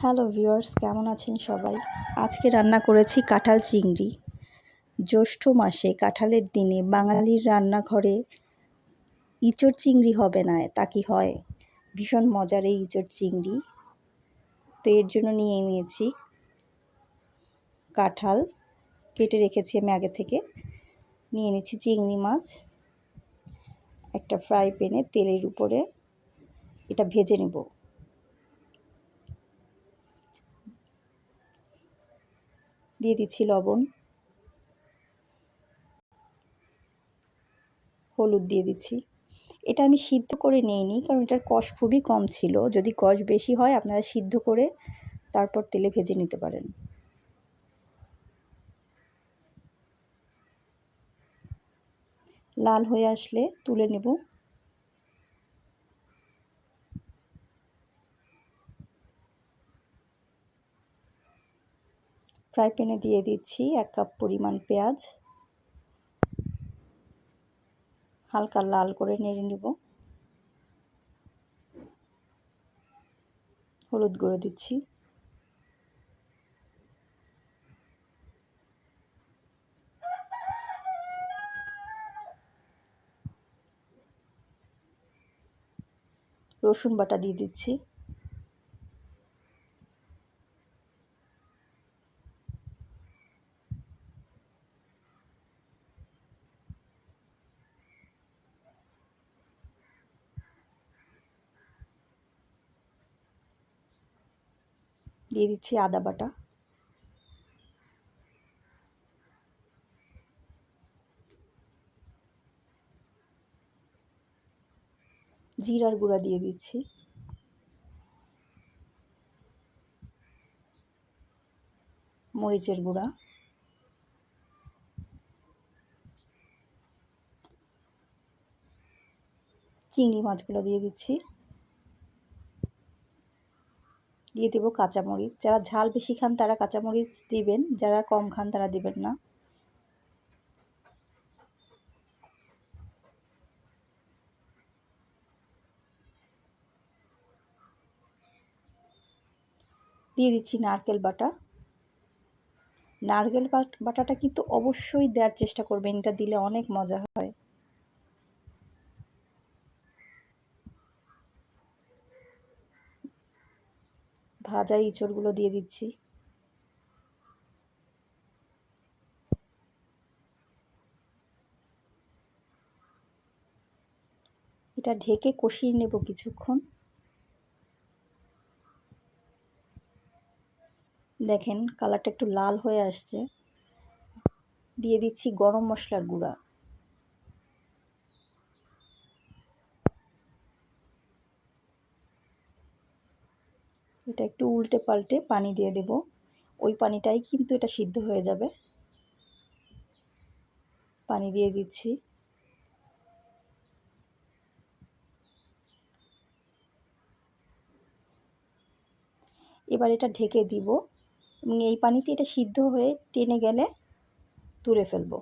Hello viewers কেমন আছেন সবাই? আজকে রান্না করেছি কাঁঠাল চিংড়ি। জ্যৈষ্ঠ মাসে কাঁঠালের দিনে বাঙালির রান্নাঘরে ইঁচড় চিংড়ি হবে না, তা কি হয়? ভীষণ মজার এই ইঁচড় চিংড়ি। তো এর জন্য নিয়ে নিয়েছি কাঁঠাল। কেটে রেখেছি আমি আগে থেকে। নিয়ে নিচ্ছি চিংড়ি মাছ। একটা ফ্রাই প্যানে তেলের উপরে এটা ভেজে নেব। দিয়ে দিচ্ছি লবণ। হলুদ দিয়ে দিচ্ছি। এটা আমি সিদ্ধ করে নিইনি কারণ এটার কষ খুবই কম ছিল। যদি কষ বেশি হয়, আপনারা সিদ্ধ করে তারপর তেলে ভেজে নিতে পারেন। লাল হয়ে আসলে তুলে নেব। ফ্রাই প্যানে দিয়ে দিচ্ছি এক কাপ পরিমাণ পেঁয়াজ। হালকা লাল করে নেড়ে নেব। হলুদ গুঁড়ো দিচ্ছি। রসুন বাটা দিয়ে দিচ্ছি। দিয়ে দিচ্ছি আদা বাটা। জিরার গুঁড়া দিয়ে দিচ্ছি। মরিচের গুঁড়া। চিংড়ি মাছগুলো দিয়ে দিচ্ছি। দিয়ে দেবো কাঁচামরিচ। যারা ঝাল বেশি খান, তারা কাঁচামরিচ দিবেন, যারা কম খান, তারা দিবেন না। দিয়ে দিচ্ছি নারকেল বাটা। নারকেল বাটাটা কিন্তু অবশ্যই দেওয়ার চেষ্টা করবেন, এটা দিলে অনেক মজা হয়। ভাজা ইঁচড়গুলো দিয়ে দিচ্ছি। এটা ঢেকে কষিয়ে নেব কিছুক্ষণ। দেখেন, কালারটা একটু লাল হয়ে আসছে। দিয়ে দিচ্ছি গরম মশলার গুঁড়া। এটা একটু উল্টে পাল্টে পানি দিয়ে দেব। ওই পানিটাই কিন্তু এটা সিদ্ধ হয়ে যাবে। পানি দিয়ে দিচ্ছি। এবার এটা ঢেকে দিব এবং এই পানিতে এটা সিদ্ধ হয়ে টেনে গেলে তুলে ফেলব।